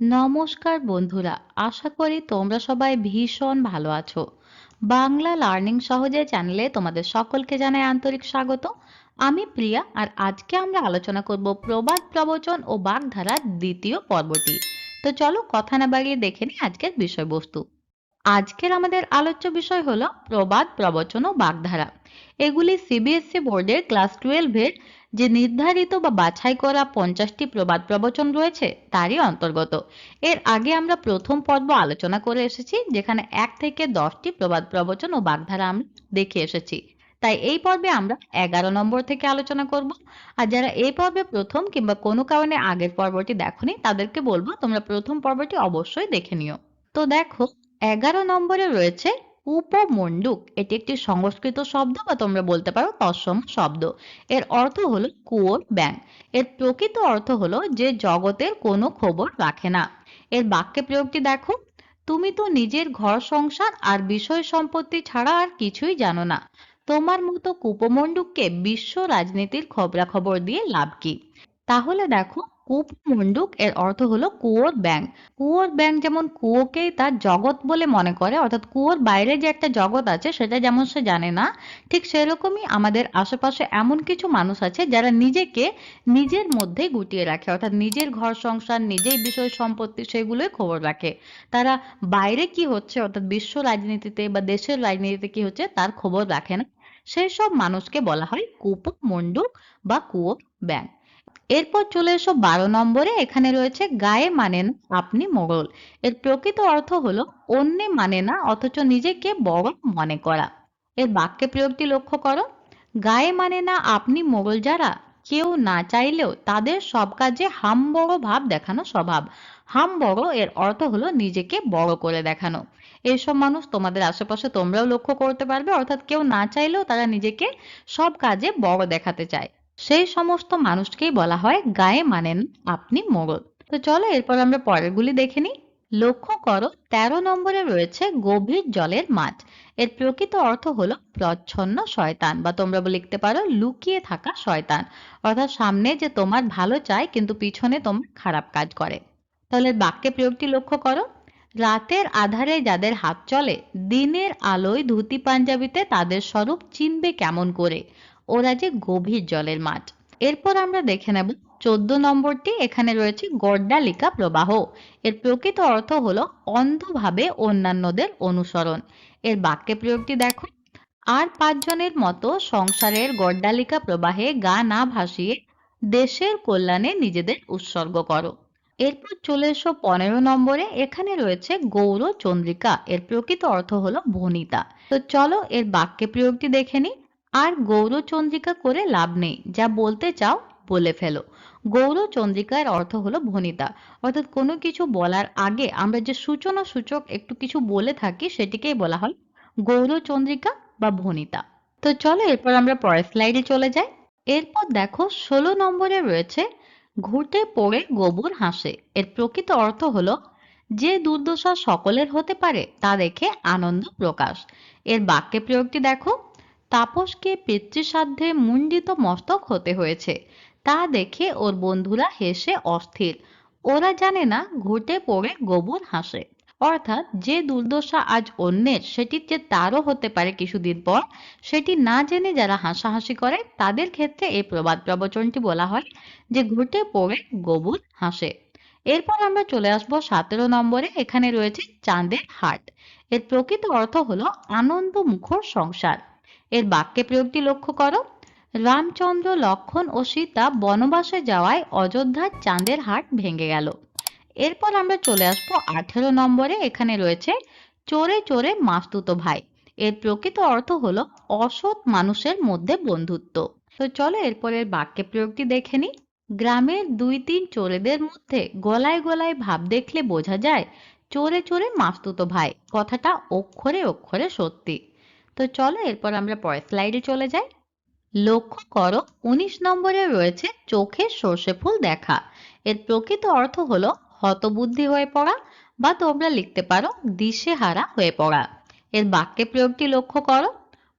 নমস্কার বন্ধুরা, আশা করি তোমরা সবাই ভীষণ ভালো আছো। বাংলা লার্নিং সহজে চ্যানেলে তোমাদের সকলকে জানাই আন্তরিক স্বাগত। আমি প্রিয়া, আর আজকে আমরা আলোচনা করব প্রবাদ প্রবচন ও বাগধারার দ্বিতীয় পর্বটি। তো চলো কথা না বাড়িয়ে দেখে নিই আজকের বিষয়বস্তু। আজকের আমাদের আলোচ্য বিষয় হলো প্রবাদ, প্রবচন ও বাগধারা। এগুলি সিবিএসসি বোর্ডের ক্লাস টুয়েলভের যে নির্ধারিত বা বাছাই করা পঞ্চাশটি প্রবাদ, প্রবচন রয়েছে, তারই অন্তর্গত। এর আগে আমরা প্রথম পর্ব আলোচনা করে এসেছি, যেখানে এক থেকে দশটি প্রবাদ, প্রবচন ও বাগধারা আমরা দেখে এসেছি। তাই এই পর্বে আমরা এগারো নম্বর থেকে আলোচনা করব। আর যারা এই পর্বে প্রথম কিংবা কোনো কারণে আগের পর্বটি দেখোনি, তাদেরকে বলব তোমরা প্রথম পর্বটি অবশ্যই দেখে নিও। তো দেখো এগারো নম্বরে রয়েছে উপমণ্ডুক। এটি একটি সংস্কৃত শব্দ বা তোমরা বলতে পারো তৎসম শব্দ। এর অর্থ হলো কুয়োর ব্যাং এর প্রকৃত অর্থ হলো যে জগতের কোনো খবর রাখে না। এর বাক্যে প্রয়োগটি দেখো, তুমি তো নিজের ঘর সংসার আর বিষয় সম্পত্তি ছাড়া আর কিছুই জানো না। তোমার মতো কুপমণ্ডুককে বিশ্ব রাজনীতির খবরাখবর দিয়ে লাভ কি? তাহলে দেখো কূপমণ্ডুক এর অর্থ হলো কুয়োর ব্যাং কুয়োর ব্যাং যেমন কুয়োকেই তার জগৎ বলে মনে করে, অর্থাৎ কুয়োর বাইরে যে একটা জগৎ আছে সেটা যেমন সে জানে না, ঠিক সেরকমই আমাদের আশেপাশে এমন কিছু মানুষ আছে যারা নিজেকে নিজের মধ্যে গুটিয়ে রাখে, অর্থাৎ নিজের ঘর সংসার, নিজের বিষয় সম্পত্তি সেগুলোই খবর রাখে। তারা বাইরে কি হচ্ছে, অর্থাৎ বিশ্ব রাজনীতিতে বা দেশের রাজনীতিতে কি হচ্ছে, তার খবর রাখে না। সেই সব মানুষকে বলা হয় কূপমণ্ডুক বা কুয়োর ব্যাং এরপর চলে এসো বারো নম্বরে, এখানে রয়েছে গায়ে মানে না আপনি মোড়ল এর প্রকৃত অর্থ হলো অন্যে মানে না, অথচ নিজেকে বড় মনে করা। এর বাক্যে প্রয়োগটি লক্ষ্য করো। গায়ে মানে না আপনি মোড়ল যারা, কেউ না চাইলেও তাদের সব কাজে হাম বড় ভাব দেখানো স্বভাব। হাম বড় এর অর্থ হলো নিজেকে বড় করে দেখানো। এইসব মানুষ তোমাদের আশেপাশে তোমরাও লক্ষ্য করতে পারবে, অর্থাৎ কেউ না চাইলেও তারা নিজেকে সব কাজে বড় দেখাতে চায়। সেই সমস্ত মানুষকেই বলা হয় গায়ে মানেন আপনি মোড়ল তো চলো এরপর আমরা পরেরগুলি দেখে নিই। লক্ষ্য করো, তেরো নম্বরে রয়েছে গভীর জলের মাছ এর প্রকৃত অর্থ হলো প্রচ্ছন্ন শয়তান বা তোমরা লিখতে পারো লুকিয়ে থাকা শয়তান। অর্থাৎ সামনে যে তোমার ভালো চায়, কিন্তু পিছনে তোমার খারাপ কাজ করে। তাহলে বাক্যে প্রয়োগটি লক্ষ্য করো। রাতের আধারে যাদের হাত চলে, দিনের আলোয় ধুতি পাঞ্জাবিতে তাদের স্বরূপ চিনবে কেমন করে? ওরা যে গভীর জলের মাঠ। এরপর আমরা দেখে নেব চোদ্দ নম্বরটি, এখানে রয়েছে গড্ডালিকা প্রবাহ। এর প্রকৃত অর্থ হলো অন্ধভাবে অন্যান্যদের অনুসরণ। এর বাক্যে প্রয়োগটি দেখো। আর পাঁচজনের মতো সংসারের গড্ডালিকা প্রবাহে গা না ভাসিয়ে দেশের কল্যাণে নিজেদের উৎসর্গ করো। এরপর চলে এসো পনেরো নম্বরে, এখানে রয়েছে গৌর চন্দ্রিকা। এর প্রকৃত অর্থ হলো ভনিতা তো চলো এর বাক্যে প্রয়োগটি দেখে নিই। আর গৌরচন্দ্রিকা করে লাভ নেই। যা বলতে চাও বলে ফেলো। গৌরচন্দ্রিকার অর্থ হলো ভনিতা। অর্থাৎ কোনো কিছু বলার আগে আমরা যে সূচনা সূচক একটু কিছু বলে থাকি সেটিকেই বলা হয় গৌরচন্দ্রিকা বা ভনিতা। তো চলো এরপর আমরা পরের স্লাইডে চলে যাই। এরপর দেখো ষোলো নম্বরে রয়েছে ঘুটে পড়ে গোবর হাসে। এর প্রকৃত অর্থ হলো যে দুর্দশা সকলের হতে পারে তা দেখে আনন্দ প্রকাশ। এর বাক্যে প্রয়োগটি দেখো। তাপসকে পিতৃসাধ্যে মুণ্ডিত মস্তক হতে হয়েছে। তা দেখে ওর বন্ধুরা হেসে অস্থির। ওরা জানে না ঘুটে পড়ে গোবর হাসে। অর্থাৎ যে দুর্দশা আজ অন্যের সেটি যে তারও হতে পারে কিছুদিন পর, সেটি না জেনে যারা হাসাহাসি করে, তাদের ক্ষেত্রে এই প্রবাদ প্রবচনটি বলা হয় যে ঘুটে পড়ে গোবর হাসে। এরপর আমরা চলে আসব সতেরো নম্বরে, এখানে রয়েছে চাঁদের হাট। এর প্রকৃত অর্থ হলো আনন্দ মুখর সংসার। এর বাক্যে প্রয়োগটি লক্ষ্য করো। রামচন্দ্র, লক্ষণ ও সীতা বনবাসে যাওয়ায় অযোধ্যার চাঁদের হাট ভেঙে গেল। এরপর আমরা চলে আসব আঠেরো নম্বরে। এখানে রয়েছে, চোরে চোরে মাস্তুতো ভাই। এর প্রকৃত অর্থ হলো অসৎ মানুষের মধ্যে বন্ধুত্ব। তো চলো এরপরের বাক্যে প্রয়োগটি দেখে নিই। গ্রামের দুই তিন চোরেদের মধ্যে গলায় গলায় ভাব দেখলে বোঝা যায়, চোরে চোরে মাস্তুতো ভাই। কথাটা অক্ষরে অক্ষরে সত্যি। তো চলো এরপর আমরা পরের স্লাইডে চলে যাই। লক্ষ্য করো, উনিশ নম্বরে রয়েছে চোখের সর্ষে ফুল দেখা। এর প্রকৃত অর্থ হলো হতবুদ্ধি হয়ে পড়া বা তোমরা লিখতে পারো দিশেহারা হয়ে পড়া। এর বাক্যে প্রয়োগটি লক্ষ্য করো।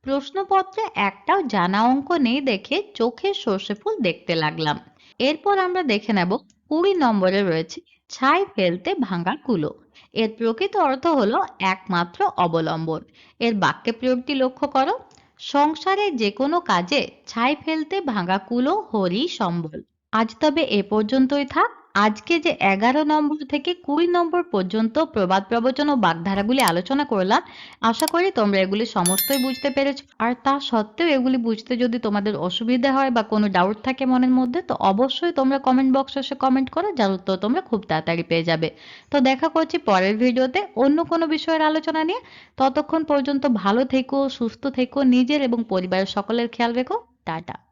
প্রশ্নপত্রে একটাও জানা অঙ্ক নেই দেখে চোখের সর্ষে ফুল দেখতে লাগলাম। এরপর আমরা দেখে নেব কুড়ি নম্বরে রয়েছে ছাই ফেলতে ভাঙা কুলো। এর প্রকৃত অর্থ হলো একমাত্র অবলম্বন। এর বাক্যে প্রয়োগটি লক্ষ্য করো। সংসারে যে কোনো কাজে ছাই ফেলতে ভাঙা কুলো হরি সম্বল। আজ তবে এ পর্যন্তই থাক। আজকে যে এগারো নম্বর থেকে কুড়ি নম্বর পর্যন্ত প্রবাদ প্রবচন ও বাগধারাগুলি আলোচনা করলাম, আশা করি তোমরা এগুলি সমস্তই বুঝতে পেরেছ। আর তা সত্ত্বেও এগুলি বুঝতে যদি তোমাদের অসুবিধা হয় বা কোনো ডাউট থাকে মনের মধ্যে, তো অবশ্যই তোমরা কমেন্ট বক্সে এসে কমেন্ট করো, যার উত্তর তোমরা খুব তাড়াতাড়ি পেয়ে যাবে। তো দেখা করছি পরের ভিডিওতে অন্য কোনো বিষয়ের আলোচনা নিয়ে। ততক্ষণ পর্যন্ত ভালো থেকো, সুস্থ থেকো, নিজের এবং পরিবারের সকলের খেয়াল রেখো। টাটা।